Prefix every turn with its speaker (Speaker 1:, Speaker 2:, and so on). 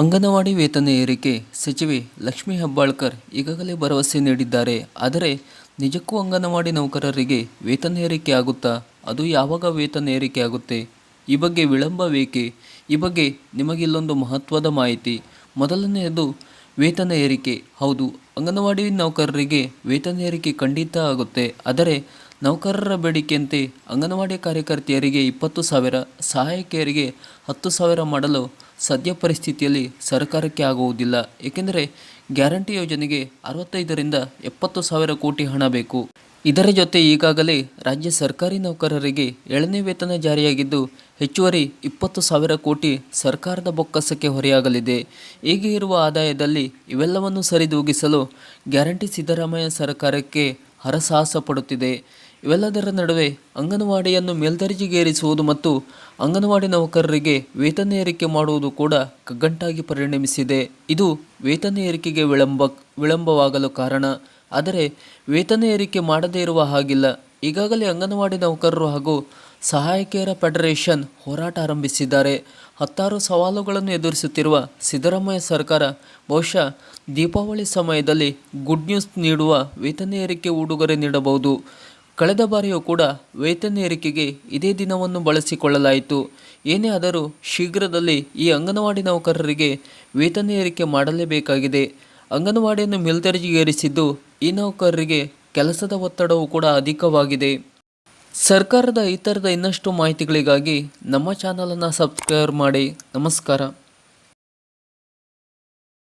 Speaker 1: ಅಂಗನವಾಡಿ ವೇತನ ಏರಿಕೆ ಸಚಿವೆ ಲಕ್ಷ್ಮೀ ಹೆಬ್ಬಾಳ್ಕರ್ ಈಗಾಗಲೇ ಭರವಸೆ ನೀಡಿದ್ದಾರೆ. ಆದರೆ ನಿಜಕ್ಕೂ ಅಂಗನವಾಡಿ ನೌಕರರಿಗೆ ವೇತನ ಏರಿಕೆ ಆಗುತ್ತಾ? ಅದು ಯಾವಾಗ ವೇತನ ಏರಿಕೆ ಆಗುತ್ತೆ? ಈ ಬಗ್ಗೆ ವಿಳಂಬ ಬೇಕೆ? ಈ ಬಗ್ಗೆ ನಿಮಗಿಲ್ಲೊಂದು ಮಹತ್ವದ ಮಾಹಿತಿ. ಮೊದಲನೆಯದು ವೇತನ ಏರಿಕೆ. ಹೌದು, ಅಂಗನವಾಡಿ ನೌಕರರಿಗೆ ವೇತನ ಏರಿಕೆ ಖಂಡಿತ ಆಗುತ್ತೆ. ಆದರೆ ನೌಕರರ ಬೇಡಿಕೆಯಂತೆ ಅಂಗನವಾಡಿ ಕಾರ್ಯಕರ್ತೆಯರಿಗೆ ಇಪ್ಪತ್ತು ಸಾವಿರ, ಸಹಾಯಕಿಯರಿಗೆ ಹತ್ತು ಸಾವಿರ ಮಾಡಲು ಸದ್ಯ ಪರಿಸ್ಥಿತಿಯಲ್ಲಿ ಸರ್ಕಾರಕ್ಕೆ ಆಗುವುದಿಲ್ಲ. ಏಕೆಂದರೆ ಗ್ಯಾರಂಟಿ ಯೋಜನೆಗೆ ಅರವತ್ತೈದರಿಂದ ಎಪ್ಪತ್ತು ಸಾವಿರ ಕೋಟಿ ಹಣ ಬೇಕು. ಇದರ ಜೊತೆ ಈಗಾಗಲೇ ರಾಜ್ಯ ಸರ್ಕಾರಿ ನೌಕರರಿಗೆ ಏಳನೇ ವೇತನ ಜಾರಿಯಾಗಿದ್ದು, ಹೆಚ್ಚುವರಿ ಇಪ್ಪತ್ತು ಸಾವಿರ ಕೋಟಿ ಸರ್ಕಾರದ ಬೊಕ್ಕಸಕ್ಕೆ ಹೊರೆಯಾಗಲಿದೆ. ಹೀಗೆ ಇರುವ ಆದಾಯದಲ್ಲಿ ಇವೆಲ್ಲವನ್ನು ಸರಿದೂಗಿಸಲು ಗ್ಯಾರಂಟಿ ಸಿದ್ದರಾಮಯ್ಯ ಸರ್ಕಾರಕ್ಕೆ ಹರಸಾಹಸ ಪಡುತ್ತಿದೆ. ಇವೆಲ್ಲದರ ನಡುವೆ ಅಂಗನವಾಡಿಯನ್ನು ಮೇಲ್ದರ್ಜೆಗೇರಿಸುವುದು ಮತ್ತು ಅಂಗನವಾಡಿ ನೌಕರರಿಗೆ ವೇತನ ಏರಿಕೆ ಮಾಡುವುದು ಕೂಡ ಕಗ್ಗಂಟಾಗಿ ಪರಿಣಮಿಸಿದೆ. ಇದು ವೇತನ ಏರಿಕೆಗೆ ವಿಳಂಬ, ವಿಳಂಬವಾಗಲು ಕಾರಣ. ಆದರೆ ವೇತನ ಏರಿಕೆ ಮಾಡದೇ ಇರುವ ಹಾಗಿಲ್ಲ. ಈಗಾಗಲೇ ಅಂಗನವಾಡಿ ನೌಕರರು ಹಾಗೂ ಸಹಾಯಕಿಯರ ಫೆಡರೇಷನ್ ಹೋರಾಟ ಆರಂಭಿಸಿದ್ದಾರೆ. ಹತ್ತಾರು ಸವಾಲುಗಳನ್ನು ಎದುರಿಸುತ್ತಿರುವ ಸಿದ್ದರಾಮಯ್ಯ ಸರ್ಕಾರ ಬಹುಶಃ ದೀಪಾವಳಿ ಸಮಯದಲ್ಲಿ ಗುಡ್ ನ್ಯೂಸ್ ನೀಡುವ ವೇತನ ಏರಿಕೆ ಉಡುಗೊರೆ ನೀಡಬಹುದು. ಕಳೆದ ಬಾರಿಯೂ ಕೂಡ ವೇತನ ಏರಿಕೆಗೆ ಇದೇ ದಿನವನ್ನು ಬಳಸಿಕೊಳ್ಳಲಾಯಿತು. ಏನೇ ಆದರೂ ಶೀಘ್ರದಲ್ಲಿ ಈ ಅಂಗನವಾಡಿ ನೌಕರರಿಗೆ ವೇತನ ಏರಿಕೆ ಮಾಡಲೇಬೇಕಾಗಿದೆ. ಅಂಗನವಾಡಿಯನ್ನು ಮೇಲ್ದರ್ಜೆಗೇರಿಸಿದ್ದು ಈ ನೌಕರರಿಗೆ ಕೆಲಸದ ಒತ್ತಡವೂ ಕೂಡ ಅಧಿಕವಾಗಿದೆ. ಸರ್ಕಾರದ ಈ ಥರದ ಇನ್ನಷ್ಟು ಮಾಹಿತಿಗಳಿಗಾಗಿ ನಮ್ಮ ಚಾನಲನ್ನು ಸಬ್ಸ್ಕ್ರೈಬ್ ಮಾಡಿ. ನಮಸ್ಕಾರ.